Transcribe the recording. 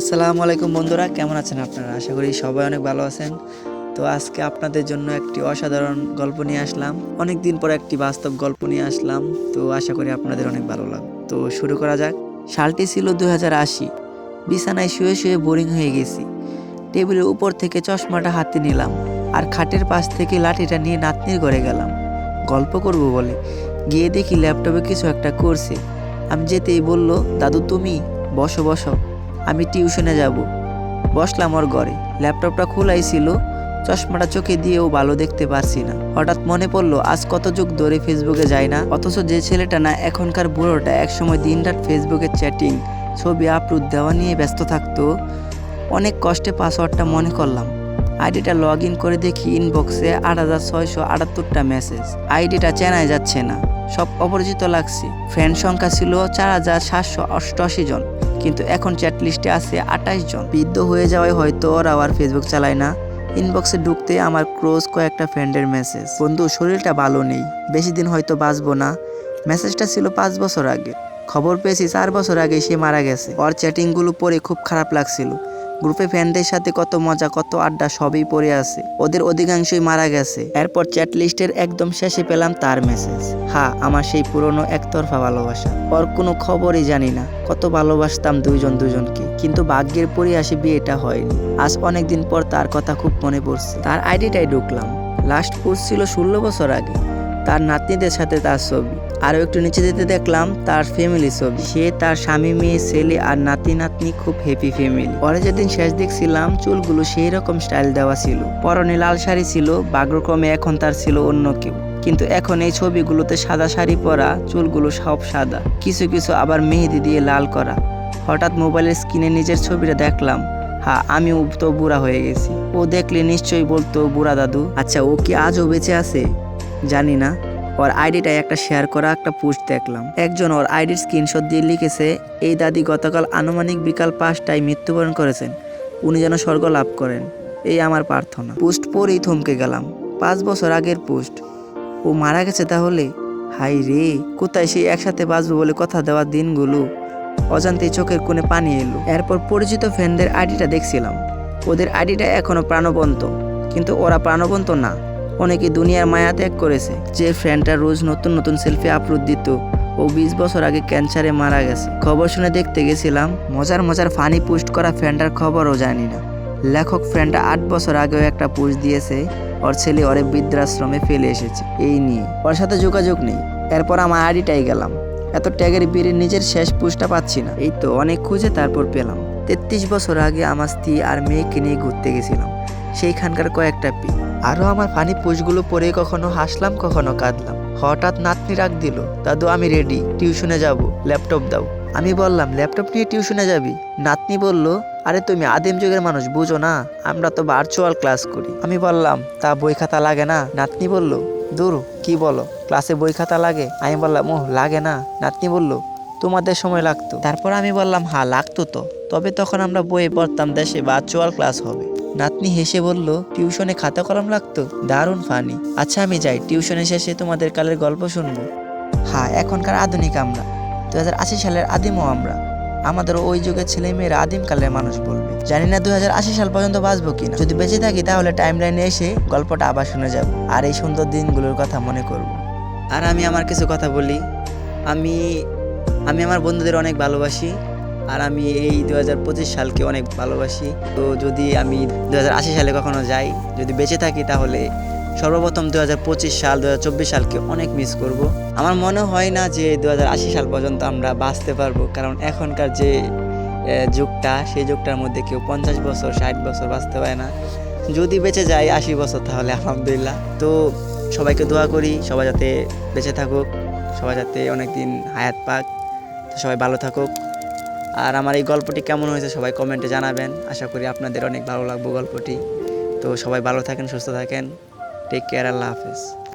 আসসালামু আলাইকুম বন্ধুরা, কেমন আছেন আপনারা? আশা করি সবাই অনেক ভালো আছেন। তো আজকে আপনাদের জন্য একটি অসাধারণ গল্প নিয়ে আসলাম। অনেক দিন পর একটি বাস্তব গল্প নিয়ে আসলাম। তো আশা করি আপনাদের অনেক ভালো লাগবে তো শুরু করা যাক। সালটি ছিল দু আশি। বিছানায় শুয়ে শুয়ে বোরিং হয়ে গেছি। টেবিলের উপর থেকে চশমাটা হাতে নিলাম আর খাটের পাশ থেকে লাঠিটা নিয়ে নাতনির ঘরে গেলাম। গল্প করব বলে। গিয়ে দেখি ল্যাপটপে কিছু একটা করছে। আমি যেতেই বলল, দাদু, তুমি? বসো বসো। আমি টিউশনে যাব। বসলাম ওর ঘরে। ল্যাপটপটা খোলাই ছিল। চশমাটা চোখে দিয়েও ভালো দেখতে পারছি না। হঠাৎ মনে পড়ল, আজ কত যুগ ধরে ফেসবুকে যায় না। অথচ যে ছেলেটা না, এখনকার বুড়োটা একসময় দিনরাত ফেসবুকে চ্যাটিং, ছবি আপলোড দেওয়া নিয়ে ব্যস্ত থাকতো। অনেক কষ্টে পাসওয়ার্ডটা মনে করলাম। আইডিটা লগ ইন করে দেখি ইনবক্সে আট হাজার ছয়শো আটাত্তরটা মেসেজ। আইডিটা চেনাই যাচ্ছে না। সব অপরিচিত লাগছে। ফ্রেন্ড সংখ্যা ছিল চার হাজার সাতশো অষ্টআশি জন। কিন্তু এখন চ্যাট লিস্টে আছে আঠাশ জন। বৃদ্ধ হয়ে যাওয়ায় হয়তো ওরা আবার ফেসবুক চালায় না। ইনবক্সে ঢুকতে আমার ক্রোজ কয়েকটা ফ্রেন্ডের মেসেজ বন্ধু, শরীরটা ভালো নেই। বেশি দিন হয়তো বাঁচবো না। মেসেজটা ছিল পাঁচ বছর আগে। খবর পেয়েছি চার বছর আগে সে মারা গেছে। ওর চ্যাটিংগুলো পড়ে খুব খারাপ লাগছিল। গ্রুপে ফ্রেন্ডদের সাথে কত মজা, কত আড্ডা সবই পড়ে আছে। ওদের অধিকাংশই মারা গেছে। এরপর চ্যাট লিস্টের একদম শেষে পেলাম তার মেসেজ। হ্যাঁ আমার সেই পুরনো একতরফা ভালোবাসা। ওর কোনো খবরই জানি না। কত ভালোবাসতাম দুইজন দুজনকে। কিন্তু ভাগ্যের পরিহাসে বিয়েটা হয়নি। আজ অনেকদিন পর তার কথা খুব মনে পড়ছে। তার আইডিটাই ঢুকলাম। লাস্ট পোস্ট ছিল ষোলো বছর আগে। তার নাতনিদের সাথে তার ছবি। আরও একটু নিচে যেতে দেখলাম, তার ফ্যামিলি ছবি। সে তার স্বামী, মেয়ে, ছেলে আর নাতি, নাতনি খুব হ্যাপি ফ্যামিলি পরে যেদিন শেষ দেখছিলাম, চুলগুলো সেই রকম স্টাইল দেওয়া ছিল। পরনে লাল শাড়ি ছিল, বাগ্রক্রমে এখন তার ছিল অন্য কেউ। কিন্তু এখন এই ছবিগুলোতে সাদা শাড়ি পরা, চুলগুলো সব সাদা। কিছু কিছু আবার মেহেদি দিয়ে লাল করা। হঠাৎ মোবাইলের স্ক্রিনে নিজের ছবিটা দেখলাম। হ্যাঁ আমিও তো বুড়া হয়ে গেছি। ও দেখলে নিশ্চয়ই বলতো, বুড়া দাদু আচ্ছা ও কি আজও বেঁচে আছে? জানি না। ওর আইডিটাই একটা শেয়ার করা, একটা পোস্ট দেখলাম। একজন ওর আইডির স্ক্রিনশট দিয়ে লিখেছে, এই দাদি গতকাল আনুমানিক বিকাল পাঁচটায় মৃত্যুবরণ করেছেন। উনি যেন স্বর্গ লাভ করেন। এই আমার প্রার্থনা। পোস্ট পরেই থমকে গেলাম। পাঁচ বছর আগের পোস্ট। ও মারা গেছে তাহলে? হাই রে, কোথায় সেই একসাথে বাঁচবো বলে কথা দেওয়ার দিনগুলো? অজান্তে চোখের কোণে পানি এলো। এরপর পরিচিত ফ্যানদের আইডিটা দেখছিলাম। ওদের আইডিটা এখনও প্রাণবন্ত। কিন্তু ওরা প্রাণবন্ত না। অনেকে দুনিয়ার মায়া ত্যাগ করেছে। যে ফ্রেন্ডটা রোজ নতুন নতুন সেলফি আপলোড দিত, ও বিশ বছর আগে ক্যান্সারে মারা গেছে। খবর শুনে দেখতে গেছিলাম, মজার মজার ফানি পোস্ট করা ফ্রেন্ডার খবরও জানি না। লেখক ফ্রেন্ডটা আট বছর আগেও একটা পোস্ট দিয়েছে, ওর ছেলে ওরে বৃদ্ধাশ্রমে ফেলে এসেছে। এই নিয়ে। ওর সাথে যোগাযোগ নেই। এরপর আমার আইডিটাই গেলাম। এত ট্যাগের বীরের নিজের শেষ পুষটা পাচ্ছি না। এই তো অনেক খুঁজে তারপর পেলাম। তেত্রিশ বছর আগে আমার স্ত্রী আর মেয়েকে নিয়ে ঘুরতে গেছিলাম। সেইখানকার কয়েকটা পি। আরও আমার ফানি পোস্টগুলো পড়ে কখনো হাসলাম, কখনো কাঁদলাম। হঠাৎ নাতনি রাগ দিল, দাদু, আমি রেডি টিউশনে যাব ল্যাপটপ দাও। আমি বললাম ল্যাপটপ নিয়ে টিউশনে যাবি? নাতনি বলল, আরে তুমি আদিম যুগের মানুষ, বুঝো না, আমরা তো ভার্চুয়াল ক্লাস করি। আমি বললাম, তা বই খাতা লাগে না? নাতনি বলল, দূর, কি বলো? ক্লাসে বই খাতা লাগে? আমি বললাম ও লাগে না। নাতনি বলল, তোমাদের সময় লাগতো। তারপর আমি বললাম হ্যাঁ লাগতো তো। তবে তখন আমরা বইয়ে পড়তাম, দেশে ভার্চুয়াল ক্লাস হবে। নাতনি হেসে বলল, টিউশনে খাতা কলম লাগতো? দারুণ ফানি। আচ্ছা আমি যাই। টিউশনে শেষে তোমাদের কালের গল্প শুনব। হ্যাঁ এখনকার আধুনিক আমরা। দু হাজার আশি সালের আদিমও আমরা। আমাদের ওই যুগের ছেলে আদিম কালের মানুষ বলবে। জানি না দু হাজার আশি সাল পর্যন্ত বাঁচবো কিনা। যদি বেঁচে থাকি, তাহলে টাইম লাইনে এসে গল্পটা আবার শুনে যাব। আর এই সুন্দর দিনগুলোর কথা মনে করব। আর আমি আমার কিছু কথা বলি। আমি আমি আমার বন্ধুদের অনেক ভালোবাসি। আর আমি এই দু হাজার পঁচিশ সালকে অনেক ভালোবাসি। তো যদি আমি দু হাজার আশি সালে কখনো যাই, যদি বেঁচে থাকি তাহলে সর্বপ্রথম দু হাজার পঁচিশ সাল দু হাজার চব্বিশ সালকে অনেক মিস করব। আমার মনে হয় না যে দু হাজার আশি সাল পর্যন্ত আমরা বাঁচতে পারব, কারণ এখনকার যে যুগটা, সেই যুগটার মধ্যে কেউ পঞ্চাশ বছর, ষাট বছর বাঁচতে পারে না। যদি বেঁচে যায় আশি বছর তাহলে আলহামদুলিল্লাহ। তো সবাইকে দোয়া করি, সবাই যাতে বেঁচে থাকুক, সবাই যাতে অনেক দিন হায়াত পাক। সবাই ভালো থাকুক। আর আমার এই গল্পটি কেমন হয়েছে সবাই কমেন্টে জানাবেন। আশা করি আপনাদের অনেক ভালো লাগবে গল্পটি। তো সবাই ভালো থাকেন, সুস্থ থাকেন। টেক কেয়ার আল্লাহ হাফেজ।